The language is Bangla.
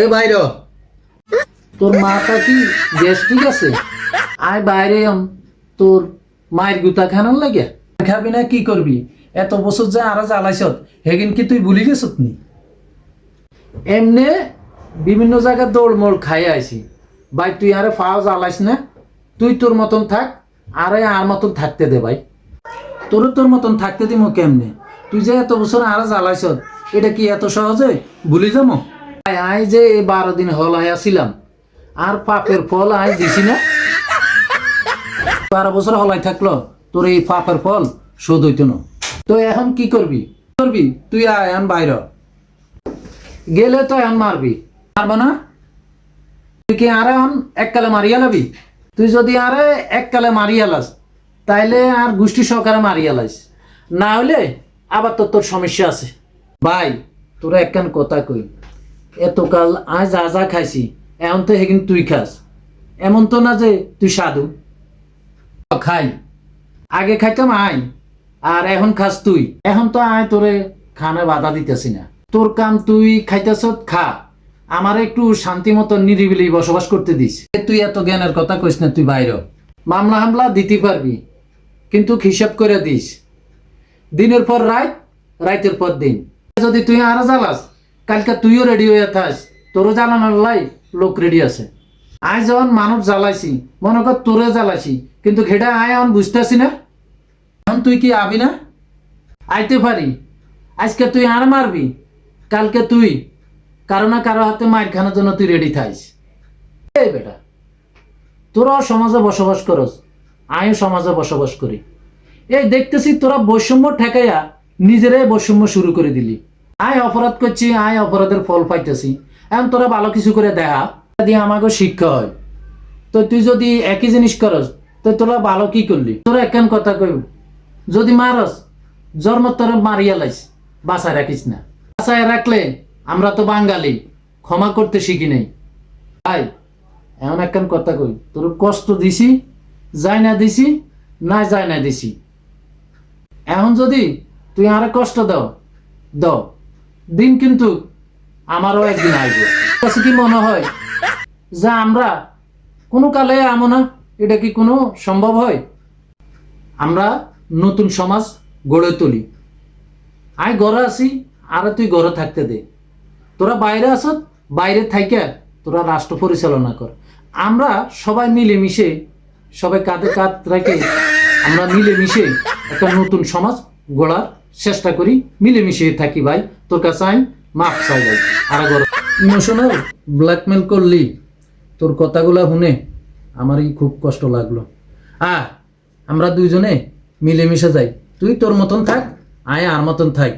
এ বাইর তোর মাটা কি গ্যাস ঠিক আছে? আয় বাইরে তোর মায়ের গুতা খানার লাগে। খাবি না, কি করবি? এত বছর যে আরা জ্বালাইছত, হেগিন কি তুই ভুলি গেছত নি? এমনে বিভিন্ন জায়গায় দৌড় মোড় খাই আইছি। ভাই, তুই আরে ফাও জ্বালাইস না? তুই তোর মতন থাক, আরে আর মতন থাকতে দে ভাই। তোর তোর মতন থাকতে দিমো কেমনে? তুই যে এত বছর আরা জ্বালাইছ এটা কি এত সহজে? ভুলি যাব? আয় যে বারো দিন হল আসিলাম। আর পাপের ফল আয় দিছি না। বারো বছর হলাই থাকল, তোর এই পাপের ফল শোধ হইতো না। তো এখন কি করবি? করবি? তুই আয় বাইর গেলে তো এখন মারবি। মারবো না? তুই কি আরে এখন এককালে মারিয়া লাবি? তুই যদি আরে এককালে মারিয়া লাস, তাইলে আর গোষ্ঠী সহকারে মারিয়া লাইস না হলে আবার তো তোর সমস্যা আছে। ভাই, তোরা একখান কথা কই। এতকাল আজ যা যা খাইছি, এখন তো হেকিন তুই খাস। এমন তো না যে তুই সাধু। খাই। আগে খাইতাম আই, আর এখন খাস তুই। এখন তো আয় তোরে খানে বাধা দিতেছি না। তোর কাম তুই খাইতেছ, খা। আমার একটু শান্তি মতো নিরিবিলি বসবাস করতে দিস। তুই এত জ্ঞানের কথা কইস না তুই বাইরে। মামলা হামলা দিতে পারবি, কিন্তু হিসাব করে দিস। দিনের পর রাত রাতের পর দিন। যদি তুই আরও জ্বালাস কালকে তুইও রেডি হয়ে থাস তোরও জ্বালানোর লাই লোক রেডি আছে। আয় যখন মানুষ জ্বালাইছি, মনে কর তোরে জ্বালাইছি, কিন্তু ঘেটা আয় এখন বুঝতেছি না। এখন তুই কি আবি না? আইতে পারি। আজকে তুই আর মারবি, কালকে তুই। কারও না কারও হাতে মার খানোর জন্য তুই রেডি থাইস। এই বেটা, তোরাও সমাজে বসবাস করস, আমিও সমাজে বসবাস করি। এই দেখতেছি তোরা বৈষম্য ঠেকাইয়া নিজেরাই বৈষম্য শুরু করে দিলি। আয় অপরাধ করছি, আয় অপরাধের ফল পাইতেছি। এখন তোরা ভালো কিছু করে দেখা, দিয়ে আমাকে শিক্ষা হয়। তো তুই যদি একই জিনিস করস, তো তোরা ভালো কি করলি? তোরা একখান কথা কই যদি মারস, জন্ম তোরা মারিয়া লাইস বাসায় রাখিস না। বাসায় রাখলে আমরা তো বাঙালি, ক্ষমা করতে শিখি নাই। ভাই এমন একখান কথা কই, তোর কষ্ট দিছি, যাই না দিছি, না যাই না দিছি। এখন যদি তুই আরে কষ্ট দাও দাও। দিন কিন্তু আমারও একদিন আসবে। কাছে কি মনে হয়? যে আমরা, কোনো কালে এমন না? এটা কি কোনো সম্ভব হয়? আমরা নতুন সমাজ গড়ে তুলি। আয় ঘরে আসি, আর তুই ঘরে থাকতে দে। তোরা বাইরে আসত বাইরে থাইকা তোরা রাষ্ট্র পরিচালনা কর। আমরা সবাই মিলেমিশে, সবাই কাঁধে কাঁধ রেখে আমরা মিলেমিশে একটা নতুন সমাজ গড়ার চেষ্টা করি মিলেমিশে থাকি ভাই। তোর কাছে আই, মাফ চাই ভাই। আর ইমোশনাল? ব্ল্যাকমেল করলি? তোর কথাগুলা শুনে আমারই খুব কষ্ট লাগল। আ, আমরা দুইজনে মিলেমিশে যাই। তুই তোর মতন থাক, আয় আর মতন থাক।